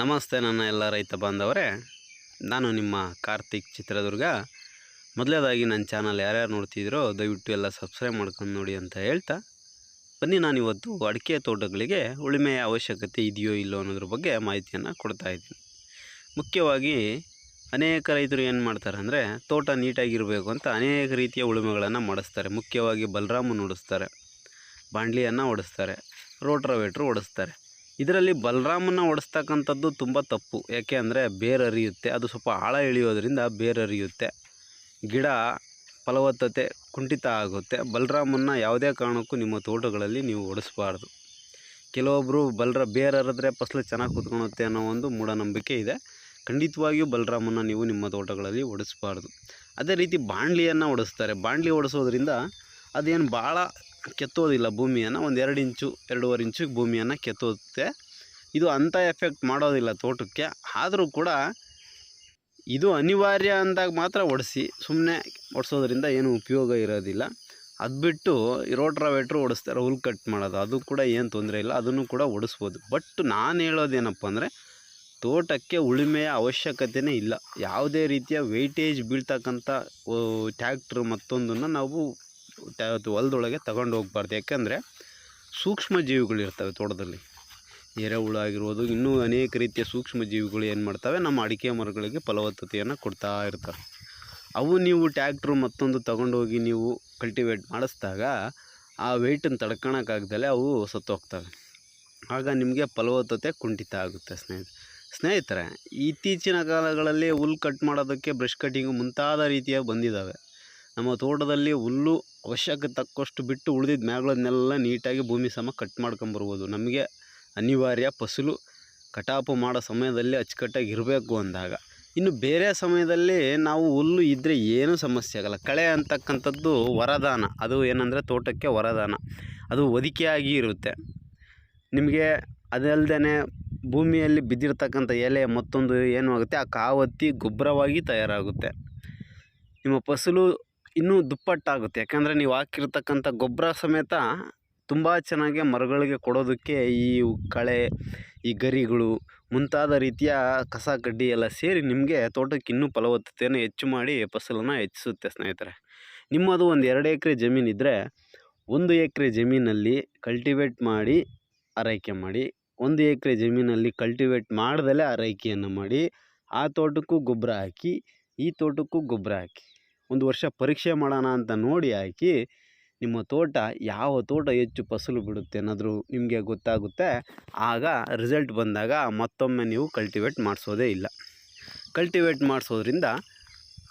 ನಮಸ್ತೆ ನನ್ನ ಎಲ್ಲ ರೈತ ಬಾಂಧವರೇ. ನಾನು ನಿಮ್ಮ ಕಾರ್ತಿಕ್ ಚಿತ್ರದುರ್ಗ. ಮೊದಲೇದಾಗಿ ನನ್ನ ಚಾನಲ್ ಯಾರ್ಯಾರು ನೋಡ್ತಿದ್ರೋ ದಯವಿಟ್ಟು ಎಲ್ಲ ಸಬ್ಸ್ಕ್ರೈಬ್ ಮಾಡ್ಕೊಂಡು ನೋಡಿ ಅಂತ ಹೇಳ್ತಾ, ಬನ್ನಿ ನಾನು ಇವತ್ತು ಅಡಿಕೆ ತೋಟಗಳಿಗೆ ಉಳಿಮೆಯ ಅವಶ್ಯಕತೆ ಇದೆಯೋ ಇಲ್ಲೋ ಅನ್ನೋದ್ರ ಬಗ್ಗೆ ಮಾಹಿತಿಯನ್ನು ಕೊಡ್ತಾ ಇದ್ದೀನಿ. ಮುಖ್ಯವಾಗಿ ಅನೇಕ ರೈತರು ಏನು ಮಾಡ್ತಾರೆ ಅಂದರೆ, ತೋಟ ನೀಟಾಗಿರಬೇಕು ಅಂತ ಅನೇಕ ರೀತಿಯ ಉಳುಮೆಗಳನ್ನು ಮಾಡಿಸ್ತಾರೆ. ಮುಖ್ಯವಾಗಿ ಬಲರಾಮನ್ನು ಓಡಿಸ್ತಾರೆ ಬಾಂಡ್ಲಿಯನ್ನು ಓಡಿಸ್ತಾರೆ ರೋಟ್ರವೇಟ್ರು ಓಡಿಸ್ತಾರೆ. ಇದರಲ್ಲಿ ಬಲರಾಮನ್ನ ಹೊಡೆಸ್ತಕ್ಕಂಥದ್ದು ತುಂಬ ತಪ್ಪು. ಯಾಕೆ ಅಂದರೆ ಬೇರು ಹರಿಯುತ್ತೆ, ಅದು ಸ್ವಲ್ಪ ಆಳ ಇಳಿಯೋದ್ರಿಂದ ಬೇರು ಹರಿಯುತ್ತೆ. ಗಿಡ ಫಲವತ್ತತೆ ಕುಂಠಿತ ಆಗುತ್ತೆ. ಬಲರಾಮನ್ನ ಯಾವುದೇ ಕಾರಣಕ್ಕೂ ನಿಮ್ಮ ತೋಟಗಳಲ್ಲಿ ನೀವು ಓಡಿಸ್ಬಾರ್ದು ಕೆಲವೊಬ್ಬರು ಬಲರ, ಬೇರು ಹರಿದ್ರೆ ಫಸಲು ಚೆನ್ನಾಗಿ ಕುತ್ಕೊಳುತ್ತೆ ಅನ್ನೋ ಒಂದು ಮೂಢನಂಬಿಕೆ ಇದೆ. ಖಂಡಿತವಾಗಿಯೂ ಬಲರಾಮನ್ನ ನೀವು ನಿಮ್ಮ ತೋಟಗಳಲ್ಲಿ ಹೊಡೆಸ್ಬಾರ್ದು ಅದೇ ರೀತಿ ಬಾಣಲಿಯನ್ನು ಹೊಡೆಸ್ತಾರೆ ಬಾಣಲಿ ಓಡಿಸೋದ್ರಿಂದ ಅದೇನು ಭಾಳ ಕೆತ್ತೋದಿಲ್ಲ ಭೂಮಿಯನ್ನು. ಒಂದು ಎರಡು ಇಂಚು, ಎರಡೂವರೆ ಇಂಚು ಭೂಮಿಯನ್ನು ಕೆತ್ತೋತ್ತೆ. ಇದು ಅಂಥ ಎಫೆಕ್ಟ್ ಮಾಡೋದಿಲ್ಲ ತೋಟಕ್ಕೆ. ಆದರೂ ಕೂಡ ಇದು ಅನಿವಾರ್ಯ ಅಂದಾಗ ಮಾತ್ರ ಒಡಿಸಿ ಸುಮ್ಮನೆ ಒಡಿಸೋದ್ರಿಂದ ಏನು ಉಪಯೋಗ ಇರೋದಿಲ್ಲ. ಅದು ಬಿಟ್ಟು ರೋಟ್ರಾವೇಟ್ರು ಓಡಿಸ್ತಾರೆ ಹುಲ್ ಕಟ್ ಮಾಡೋದು. ಅದು ಕೂಡ ಏನು ತೊಂದರೆ ಇಲ್ಲ, ಅದನ್ನು ಕೂಡ ಓಡಿಸ್ಬೋದು ಬಟ್ ನಾನು ಹೇಳೋದೇನಪ್ಪ ಅಂದರೆ, ತೋಟಕ್ಕೆ ಉಳುಮೆಯ ಅವಶ್ಯಕತೆಯೇ ಇಲ್ಲ. ಯಾವುದೇ ರೀತಿಯ ವೆಯ್ಟೇಜ್ ಬೀಳ್ತಕ್ಕಂಥ ಟ್ಯಾಕ್ಟ್ರ್ ಮತ್ತೊಂದನ್ನು ನಾವು ಟ್ಯಾ ಹೊಲದೊಳಗೆ ತಗೊಂಡು ಹೋಗ್ಬಾರ್ದು. ಯಾಕಂದರೆ ಸೂಕ್ಷ್ಮ ಜೀವಿಗಳಿರ್ತವೆ ತೋಟದಲ್ಲಿ. ಎರೆಹುಳು ಆಗಿರ್ಬೋದು, ಇನ್ನೂ ಅನೇಕ ರೀತಿಯ ಸೂಕ್ಷ್ಮ ಜೀವಿಗಳು ಏನು ಮಾಡ್ತವೆ, ನಮ್ಮ ಅಡಿಕೆ ಮರಗಳಿಗೆ ಫಲವತ್ತತೆಯನ್ನು ಕೊಡ್ತಾ ಇರ್ತವೆ. ಅವು ನೀವು ಟ್ಯಾಕ್ಟ್ರು ಮತ್ತೊಂದು ತಗೊಂಡೋಗಿ ನೀವು ಕಲ್ಟಿವೇಟ್ ಮಾಡಿಸ್ದಾಗ, ಆ ವೆಯ್ಟನ್ನು ತಡ್ಕೊಳಕ್ಕಾಗ್ದಲೇ ಅವು ಸತ್ತೋಗ್ತವೆ ಆಗ ನಿಮಗೆ ಫಲವತ್ತತೆ ಕುಂಠಿತ ಆಗುತ್ತೆ ಸ್ನೇಹಿತರೆ. ಸ್ನೇಹಿತರೆ, ಇತ್ತೀಚಿನ ಕಾಲಗಳಲ್ಲಿ ಹುಲ್ಲು ಕಟ್ ಮಾಡೋದಕ್ಕೆ ಬ್ರಷ್ ಕಟ್ಟಿಂಗು ಮುಂತಾದ ರೀತಿಯ ಬಂದಿದ್ದಾವೆ ನಮ್ಮ ತೋಟದಲ್ಲಿ ಹುಲ್ಲು ಅವಶ್ಯಕ ತಕ್ಕಷ್ಟು ಬಿಟ್ಟು ಉಳಿದಿದ್ದ ಮ್ಯಾಗಳನ್ನೆಲ್ಲ ನೀಟಾಗಿ ಭೂಮಿ ಸಮ ಕಟ್ ಮಾಡ್ಕೊಂಬರ್ಬೋದು. ನಮಗೆ ಅನಿವಾರ್ಯ ಫಸಲು ಕಟಾಪು ಮಾಡೋ ಸಮಯದಲ್ಲಿ ಅಚ್ಚುಕಟ್ಟಾಗಿ ಇರಬೇಕು ಅಂದಾಗ. ಇನ್ನು ಬೇರೆ ಸಮಯದಲ್ಲಿ ನಾವು ಹುಲ್ಲು ಇದ್ದರೆ ಏನೂ ಸಮಸ್ಯೆ ಆಗಲ್ಲ. ಕಳೆ ಅಂತಕ್ಕಂಥದ್ದು ವರದಾನ. ಅದು ಏನಂದರೆ ತೋಟಕ್ಕೆ ವರದಾನ. ಅದು ಒದಿಕೆಯಾಗಿ ಇರುತ್ತೆ. ನಿಮಗೆ ಅದಲ್ಲದೆ ಭೂಮಿಯಲ್ಲಿ ಬಿದ್ದಿರ್ತಕ್ಕಂಥ ಎಲೆ ಮತ್ತೊಂದು ಏನು ಆಗುತ್ತೆ? ಆ ಕಾವತ್ತಿ ಗೊಬ್ಬರವಾಗಿ ತಯಾರಾಗುತ್ತೆ. ನಿಮ್ಮ ಫಸಲು ಇನ್ನೂ ದುಪ್ಪಟ್ಟಾಗುತ್ತೆ. ಯಾಕಂದರೆ ನೀವು ಹಾಕಿರ್ತಕ್ಕಂಥ ಗೊಬ್ಬರ ಸಮೇತ ತುಂಬ ಚೆನ್ನಾಗಿ ಮರಗಳಿಗೆ ಕೊಡೋದಕ್ಕೆ ಈ ಕಳೆ, ಈ ಗರಿಗಳು, ಮುಂತಾದ ರೀತಿಯ ಕಸ ಕಡ್ಡಿ ಎಲ್ಲ ಸೇರಿ ನಿಮಗೆ ತೋಟಕ್ಕೆ ಇನ್ನೂ ಫಲವತ್ತತೆಯನ್ನು ಹೆಚ್ಚು ಮಾಡಿ ಫಸಲನ್ನು ಹೆಚ್ಚಿಸುತ್ತೆ ಸ್ನೇಹಿತರೆ. ನಿಮ್ಮದು ಒಂದು ಎರಡು ಎಕರೆ ಜಮೀನಿದ್ದರೆ ಒಂದು ಎಕರೆ ಜಮೀನಲ್ಲಿ ಕಲ್ಟಿವೇಟ್ ಮಾಡಿ ಆರೈಕೆ ಮಾಡಿ, ಒಂದು ಎಕರೆ ಜಮೀನಲ್ಲಿ ಕಲ್ಟಿವೇಟ್ ಮಾಡ್ದಲೇ ಆರೈಕೆಯನ್ನು ಮಾಡಿ, ಆ ತೋಟಕ್ಕೂ ಗೊಬ್ಬರ ಹಾಕಿ, ಈ ತೋಟಕ್ಕೂ ಗೊಬ್ಬರ ಹಾಕಿ. ಒಂದು ವರ್ಷ ಪರೀಕ್ಷೆ ಮಾಡೋಣ ಅಂತ ನೋಡಿ ಹಾಕಿ, ನಿಮ್ಮ ತೋಟ ಯಾವ ತೋಟ ಹೆಚ್ಚು ಫಸಲು ಬಿಡುತ್ತೆ ಅನ್ನೋದ್ರೂ ನಿಮಗೆ ಗೊತ್ತಾಗುತ್ತೆ. ಆಗ ರಿಸಲ್ಟ್ ಬಂದಾಗ ಮತ್ತೊಮ್ಮೆ ನೀವು ಕಲ್ಟಿವೇಟ್ ಮಾಡಿಸೋದೇ ಇಲ್ಲ. ಕಲ್ಟಿವೇಟ್ ಮಾಡಿಸೋದ್ರಿಂದ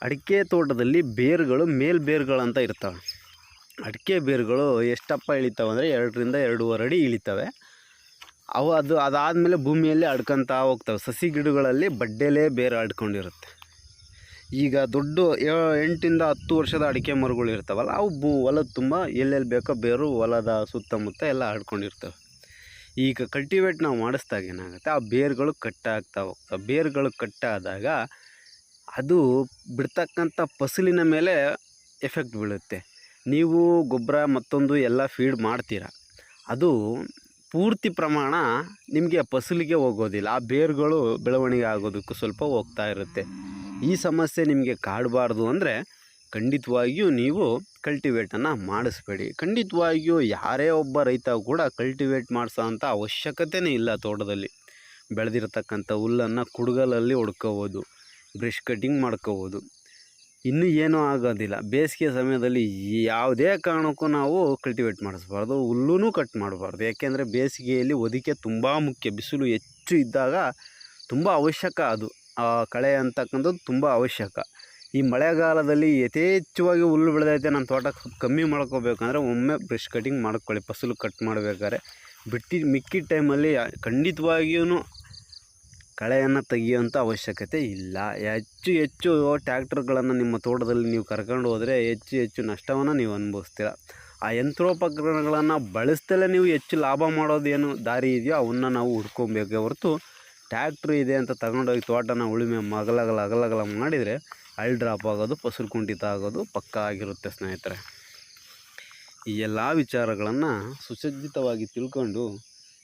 ಅಡಿಕೆ ತೋಟದಲ್ಲಿ ಬೇರುಗಳು, ಮೇಲ್ ಬೇರುಗಳಂತ ಇರ್ತವೆ. ಅಡಿಕೆ ಬೇರುಗಳು ಎಷ್ಟಪ್ಪ ಇಳಿತಾವೆ ಅಂದರೆ ಎರಡರಿಂದ ಎರಡೂವರೆ ಅಡಿ ಇಳಿತವೆ. ಅವು ಅದು ಅದಾದಮೇಲೆ ಭೂಮಿಯಲ್ಲಿ ಅಡ್ಕೊತಾ ಹೋಗ್ತವೆ. ಸಸಿ ಗಿಡಗಳಲ್ಲಿ ಬಡ್ಡೆಲೇ ಬೇರು ಅಡ್ಕೊಂಡಿರುತ್ತೆ. ಈಗ ದೊಡ್ಡ ಎಂಟಿಂದ ಹತ್ತು ವರ್ಷದ ಅಡಿಕೆ ಮರಗಳು ಇರ್ತಾವಲ್ಲ, ಅವು ಭೂ ಹೊಲದ ತುಂಬ ಎಲ್ಲೆಲ್ಲಿ ಬೇಕೋ ಬೇರು ಹೊಲದ ಸುತ್ತಮುತ್ತ ಎಲ್ಲ ಆಡ್ಕೊಂಡಿರ್ತವೆ. ಈಗ ಕಲ್ಟಿವೇಟ್ ನಾವು ಮಾಡಿಸ್ದಾಗ ಏನಾಗುತ್ತೆ, ಆ ಬೇರುಗಳು ಕಟ್ಟಾಗ್ತಾ ಹೋಗ್ತವೆ. ಬೇರುಗಳು ಕಟ್ಟಾದಾಗ ಅದು ಬಿಡ್ತಕ್ಕಂಥ ಫಸಲಿನ ಮೇಲೆ ಎಫೆಕ್ಟ್ ಬೀಳುತ್ತೆ. ನೀವು ಗೊಬ್ಬರ ಮತ್ತೊಂದು ಎಲ್ಲ ಫೀಡ್ ಮಾಡ್ತೀರ, ಅದು ಪೂರ್ತಿ ಪ್ರಮಾಣ ನಿಮಗೆ ಫಸಲಿಗೆ ಹೋಗೋದಿಲ್ಲ. ಆ ಬೇರುಗಳು ಬೆಳವಣಿಗೆ ಆಗೋದಕ್ಕೂ ಸ್ವಲ್ಪ ಹೋಗ್ತಾ ಇರುತ್ತೆ. ಈ ಸಮಸ್ಯೆ ನಿಮಗೆ ಕಾಡಬಾರ್ದು ಅಂದರೆ ಖಂಡಿತವಾಗಿಯೂ ನೀವು ಕಲ್ಟಿವೇಟನ್ನು ಮಾಡಿಸ್ಬೇಡಿ. ಖಂಡಿತವಾಗಿಯೂ ಯಾರೇ ಒಬ್ಬ ರೈತ ಕೂಡ ಕಲ್ಟಿವೇಟ್ ಮಾಡಿಸೋ ಅಂಥ ಅವಶ್ಯಕತೆಯೇ ಇಲ್ಲ ತೋಟದಲ್ಲಿ. ಬೆಳೆದಿರತಕ್ಕಂಥ ಹುಲ್ಲನ್ನು ಕುಡುಗಲಲ್ಲಿ ಹೊಡ್ಕೋಬೋದು ಬ್ರಷ್ ಕಟ್ಟಿಂಗ್ ಮಾಡ್ಕೋಬೋದು. ಇನ್ನೂ ಏನೂ ಆಗೋದಿಲ್ಲ. ಬೇಸಿಗೆ ಸಮಯದಲ್ಲಿ ಯಾವುದೇ ಕಾರಣಕ್ಕೂ ನಾವು ಕಲ್ಟಿವೇಟ್ ಮಾಡಿಸ್ಬಾರ್ದು ಹುಲ್ಲೂ ಕಟ್ ಮಾಡಬಾರ್ದು. ಯಾಕೆಂದರೆ ಬೇಸಿಗೆಯಲ್ಲಿ ಒದಿಕೆ ತುಂಬ ಮುಖ್ಯ. ಬಿಸಿಲು ಹೆಚ್ಚು ಇದ್ದಾಗ ತುಂಬ ಅವಶ್ಯಕ ಅದು. ಆ ಕಳೆ ಅಂತಕ್ಕಂಥದ್ದು ತುಂಬ ಅವಶ್ಯಕ. ಈ ಮಳೆಗಾಲದಲ್ಲಿ ಯಥೇಚ್ಛವಾಗಿ ಹುಲ್ಲು ಬೆಳೆದೈತೆ, ನಾನು ತೋಟ ಕಮ್ಮಿ ಮಾಡ್ಕೋಬೇಕಂದ್ರೆ ಒಮ್ಮೆ ಬ್ರಷ್ ಕಟಿಂಗ್ ಮಾಡ್ಕೊಳ್ಳಿ. ಫಸಲು ಕಟ್ ಮಾಡಬೇಕಾದ್ರೆ ಬಿಟ್ಟಿ ಮಿಕ್ಕಿದ ಟೈಮಲ್ಲಿ ಖಂಡಿತವಾಗಿಯೂ ಕಳೆಯನ್ನು ತೆಗೆಯುವಂಥ ಅವಶ್ಯಕತೆ ಇಲ್ಲ. ಹೆಚ್ಚು ಹೆಚ್ಚು ಟ್ಯಾಕ್ಟರ್ಗಳನ್ನು ನಿಮ್ಮ ತೋಟದಲ್ಲಿ ನೀವು ಕರ್ಕೊಂಡು ಹೋದರೆ ಹೆಚ್ಚು ಹೆಚ್ಚು ನಷ್ಟವನ್ನು ನೀವು ಅನುಭವಿಸ್ತೀರ. ಆ ಯಂತ್ರೋಪಕರಣಗಳನ್ನು ಬಳಸ್ದಲೇ ನೀವು ಹೆಚ್ಚು ಲಾಭ ಮಾಡೋದೇನು ದಾರಿ ಇದೆಯೋ ಅವನ್ನ ನಾವು ಹುಡ್ಕೊಬೇಕೇ ಹೊರತು ಟ್ಯಾಕ್ಟ್ರ್ ಇದೆ ಅಂತ ತಗೊಂಡೋಗಿ ತೋಟನ ಉಳುಮೆ ಮಗಲಗಲ ಅಗಲಗಲ ಮಾಡಿದರೆ ಅಳ್ ಡ್ರಾಪ್ ಆಗೋದು, ಫಸಲು ಕುಂಠಿತ ಆಗೋದು ಪಕ್ಕಾ ಆಗಿರುತ್ತೆ ಸ್ನೇಹಿತರೆ. ಈ ಎಲ್ಲ ವಿಚಾರಗಳನ್ನು ಸುಸಜ್ಜಿತವಾಗಿ ತಿಳ್ಕೊಂಡು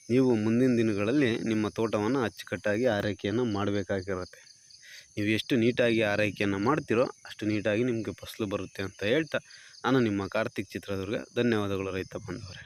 ನೀವು ಮುಂದಿನ ದಿನಗಳಲ್ಲಿ ನಿಮ್ಮ ತೋಟವನ್ನು ಅಚ್ಚುಕಟ್ಟಾಗಿ ಆರೈಕೆಯನ್ನು ಮಾಡಬೇಕಾಗಿರುತ್ತೆ. ನೀವು ಎಷ್ಟು ನೀಟಾಗಿ ಆರೈಕೆಯನ್ನು ಮಾಡ್ತೀರೋ ಅಷ್ಟು ನೀಟಾಗಿ ನಿಮಗೆ ಫಸಲು ಬರುತ್ತೆ ಅಂತ ಹೇಳ್ತಾ ನಾನು ನಿಮ್ಮ ಕಾರ್ತಿಕ್ ಚಿತ್ರದುರ್ಗ. ಧನ್ಯವಾದಗಳು ರೈತ ಬಾಂಧವರೇ.